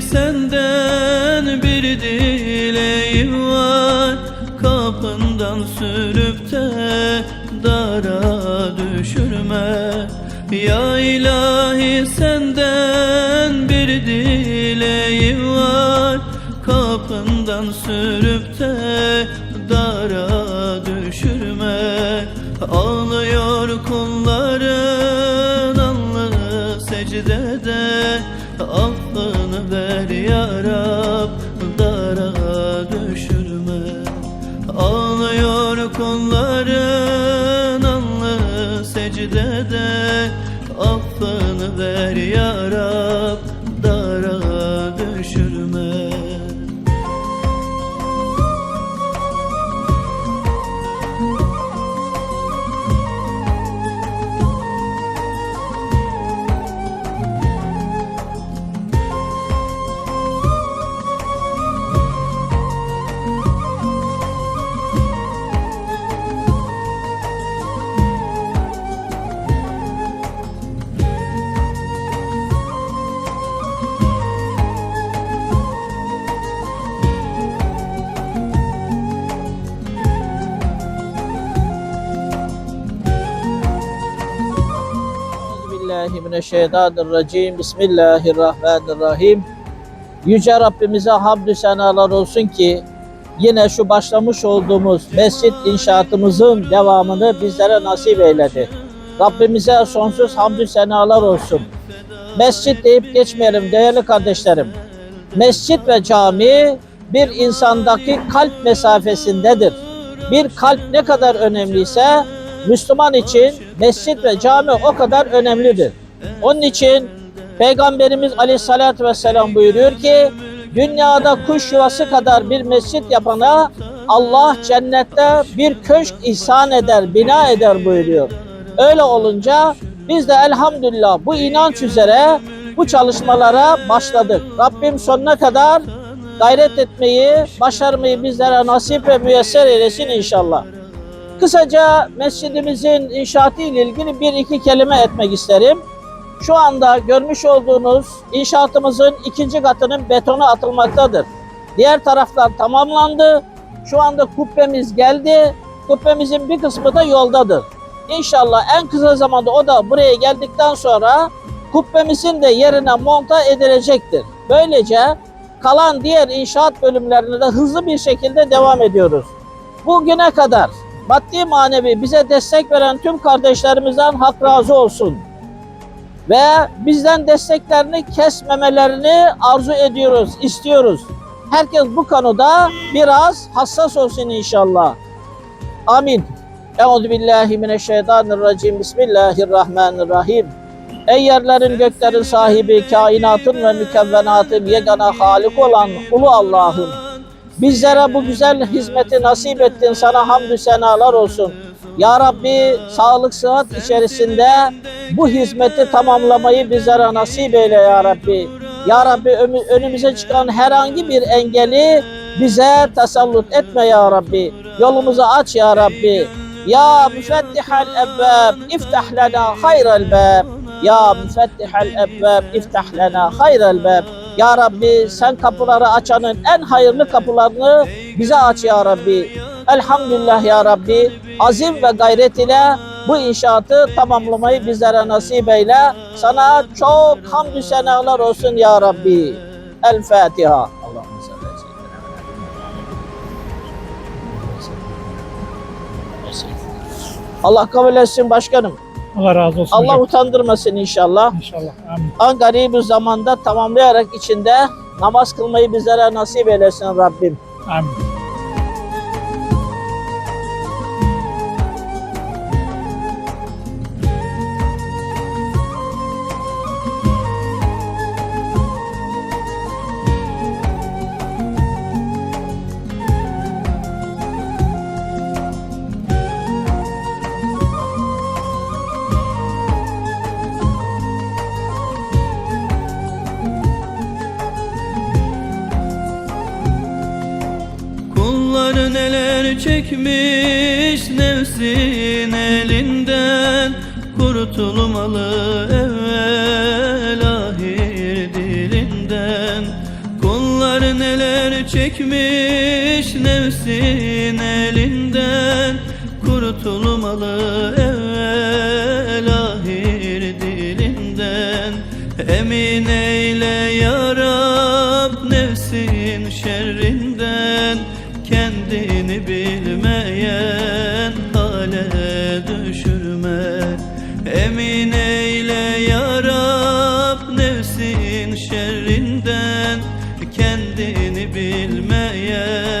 Senden bir dileğim var. Kapından sürüp de dara düşürme. Ya ilahi senden bir dileğim var. Kapından sürüp de dara Affını ver ya Euzubillahimineşşeytanirracim. Bismillahirrahmanirrahim. Yüce Rabbimize hamdü senalar olsun ki yine şu başlamış olduğumuz mescit inşaatımızın devamını bizlere nasip eyledi. Rabbimize sonsuz hamdü senalar olsun. Mescit deyip geçmeyelim değerli kardeşlerim. Mescit ve cami bir insandaki kalp mesafesindedir. Bir kalp ne kadar önemliyse Müslüman için mescit ve cami o kadar önemlidir. Onun için Peygamberimiz Aleyhisselatü Vesselam buyuruyor ki dünyada kuş yuvası kadar bir mescit yapana Allah cennette bir köşk ihsan eder, bina eder buyuruyor. Öyle olunca biz de elhamdülillah bu inanç üzere bu çalışmalara başladık. Rabbim sonuna kadar gayret etmeyi, başarmayı bizlere nasip ve müyesser eylesin inşallah. Kısaca mescidimizin inşaatı ile ilgili bir iki kelime etmek isterim. Şu anda görmüş olduğunuz inşaatımızın ikinci katının betonu atılmaktadır. Diğer taraflar tamamlandı. Şu anda kubbemiz geldi. Kubbemizin bir kısmı da yoldadır. İnşallah en kısa zamanda o da buraya geldikten sonra kubbemizin de yerine monta edilecektir. Böylece kalan diğer inşaat bölümlerine de hızlı bir şekilde devam ediyoruz. Bugüne kadar maddi manevi bize destek veren tüm kardeşlerimizden hak razı olsun. Ve bizden desteklerini kesmemelerini arzu ediyoruz, istiyoruz. Herkes bu konuda biraz hassas olsun inşallah. Amin. Euzu billahi mineşşeytanirracim. Bismillahirrahmanirrahim. Ey yerlerin göklerin sahibi, kainatın ve mükevvenatın yegana halik olan Ulu Allah'ım. Bizlere bu güzel hizmeti nasip ettin. Sana hamdü senalar olsun. Ya Rabbi sağlık sıhhat içerisinde bu hizmeti tamamlamayı bizlere nasip eyle ya Rabbi. Ya Rabbi önü- önümüze çıkan herhangi bir engeli bize tasallut etme ya Rabbi. Yolumuzu aç ya Rabbi. Ya müfettihal ebbab iftah lana hayral bab. Ya müfettihal ebbab iftah lana hayral bab. Ya Rabbi sen kapıları açanın en hayırlı kapılarını bize aç ya Rabbi. Elhamdülillah ya Rabbi. Azim ve gayret ile bu inşaatı tamamlamayı bizlere nasip eyle. Sana çok hamdü senalar olsun ya Rabbi. El Fatiha. Allah kabul etsin başkanım. Allah razı olsun Allah hocam. utandırmasın inşallah. İnşallah. Amin. En garip bir zamanda tamamlayarak içinde namaz kılmayı bizlere nasip eylesin Rabbim. Amin. çekmiş nefsin elinden. Kurtulmalı evvel ahir dilinden. Kollar neler çekmiş nefsin elinden. Kurtulmalı evvel ahir dilinden. Emin eyle yarab nefsin Kendini bilmeyen hale düşürme. Emin eyle yarab nefsin şerrinden Kendini bilmeyen.